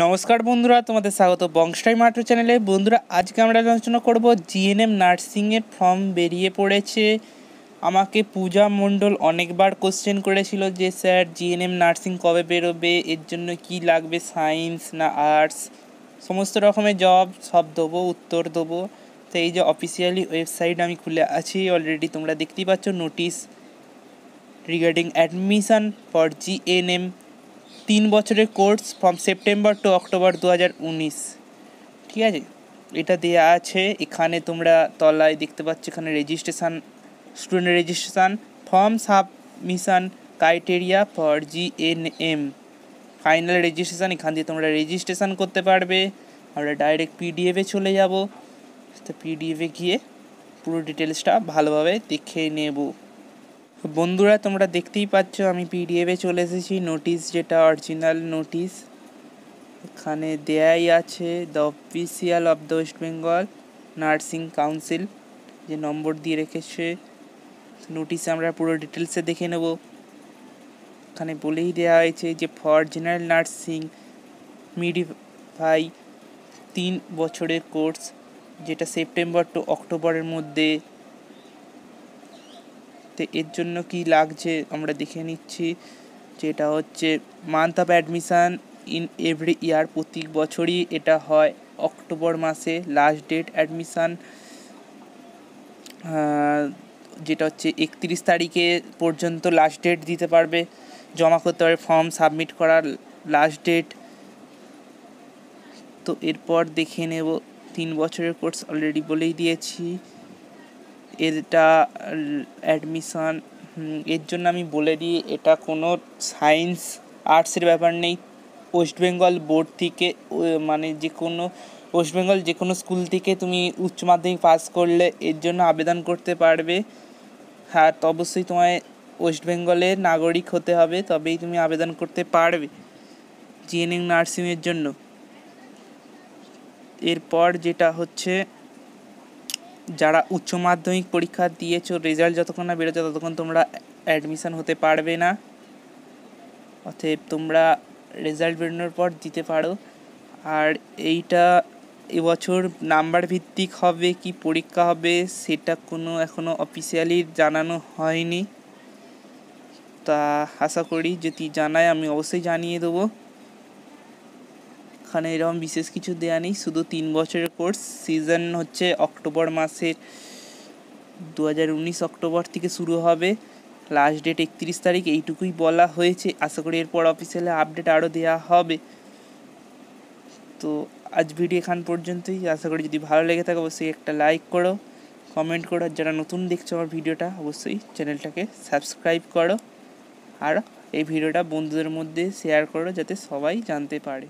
নমস্কার বন্ধুরা, তোমাদের স্বাগত বংশটাই মাট্র চ্যানেলে। বন্ধুরা, আজকে আমরা আলোচনা করব জিএনএম নার্সিংয়ের ফর্ম বেরিয়ে পড়েছে। আমাকে পূজা মণ্ডল অনেকবার কোশ্চেন করেছিল যে, স্যার জিএনএম নার্সিং কবে বেরোবে? এর জন্য কি লাগবে? সায়েন্স না আর্টস? সমস্ত রকমের জব সব দেবো, উত্তর দেবো। তো এই যে অফিসিয়ালি ওয়েবসাইট আমি খুলে আছি অলরেডি তোমরা দেখতেই পাচ্ছ notice regarding admission for GNM তিন বছরের course from September to October দু হাজার উনিশ। ঠিক আছে? এটা দেওয়া আছে। এখানে তোমরা তলায় দেখতে পাচ্ছ, এখানে registration student registration form submission criteria for G N M final registration এখান দিয়ে তোমরা রেজিস্ট্রেশন করতে পারবে। আমরা ডাইরেক্ট পিডিএফে চলে যাব। তো পিডিএফে গিয়ে পুরো ডিটেলসটা ভালোভাবে দেখে নেব। বন্ধুরা, তোমরা দেখতেই পাচ্ছ আমি পিডিএফে চলে এসেছি। নোটিশ যেটা অরিজিনাল নোটিশ এখানে দেয়াই আছে the official of the West Bengal nursing council যে নম্বর দিয়ে রেখেছে। নোটিশে আমরা পুরো ডিটেলসে দেখে নেব। এখানে বলেই দেওয়া হয়েছে যে ফর জেনারেল নার্সিং মিডিফাই তিন বছরের কোর্স যেটা সেপ্টেম্বর টু অক্টোবরের মধ্যে তো এর জন্য কি লাগছে আমরা দেখে নিচ্ছি। যেটা হচ্ছে month of admission in every year প্রতি বছরই এটা হয় অক্টোবর মাসে লাস্ট ডেট অ্যাডমিশান যেটা হচ্ছে একত্রিশ তারিখে পর্যন্ত লাস্ট ডেট দিতে পারবে। জমা করতে পারবে ফর্ম সাবমিট করার লাস্ট ডেট তো এরপর দেখে নেব, তিন বছরের কোর্স অলরেডি বলেই দিয়েছি। এটা অ্যাডমিশন এর জন্য আমি বলে দিই, এটা কোনো সায়েন্স আর্টসের ব্যাপার নেই। ওয়েস্ট বেঙ্গল বোর্ড থেকে মানে যে কোনো ওয়েস্ট বেঙ্গল যে কোনো স্কুল থেকে তুমি উচ্চ মাধ্যমিক পাস করলে এর জন্য আবেদন করতে পারবে। হ্যাঁ তো অবশ্যই তোমায় ওয়েস্ট বেঙ্গলের নাগরিক হতে হবে, তবেই তুমি আবেদন করতে পারবে জিএনএম নার্সিংয়ের জন্য। এরপর যেটা হচ্ছে যারা উচ্চ মাধ্যমিক পরীক্ষা দিয়েছ রেজাল্ট যতক্ষণ না বেরোচ্ছে ততক্ষণ তোমরা অ্যাডমিশান হতে পারবে না। অতএব তোমরা রেজাল্ট বেরোনোর পর দিতে পারো। আর এইটা এবছর নাম্বার ভিত্তিক হবে, কি পরীক্ষা হবে সেটা কোনো এখনও অফিসিয়ালি জানানো হয়নি। তা আশা করি যদি জানায় আমি অবশ্যই জানিয়ে দেবো। এখানে এরকম বিশেষ কিছু দেওয়া নেই, শুধু তিন বছরের কোর্স সিজন হচ্ছে অক্টোবর মাসের দু হাজার উনিশ অক্টোবর থেকে শুরু হবে। লাস্ট ডেট একত্রিশ তারিখ, এইটুকুই বলা হয়েছে। আশা করি এরপর অফিসিয়ালি আপডেট আরও দেওয়া হবে। তো আজ ভিডিও এখান পর্যন্তই। আশা করি যদি ভালো লেগে থাকে, অবশ্যই একটা লাইক করো কমেন্ট করো। আর যারা নতুন দেখছ আমার ভিডিওটা, অবশ্যই চ্যানেলটাকে সাবস্ক্রাইব করো। আর এই ভিডিওটা বন্ধুদের মধ্যে শেয়ার করো, যাতে সবাই জানতে পারে।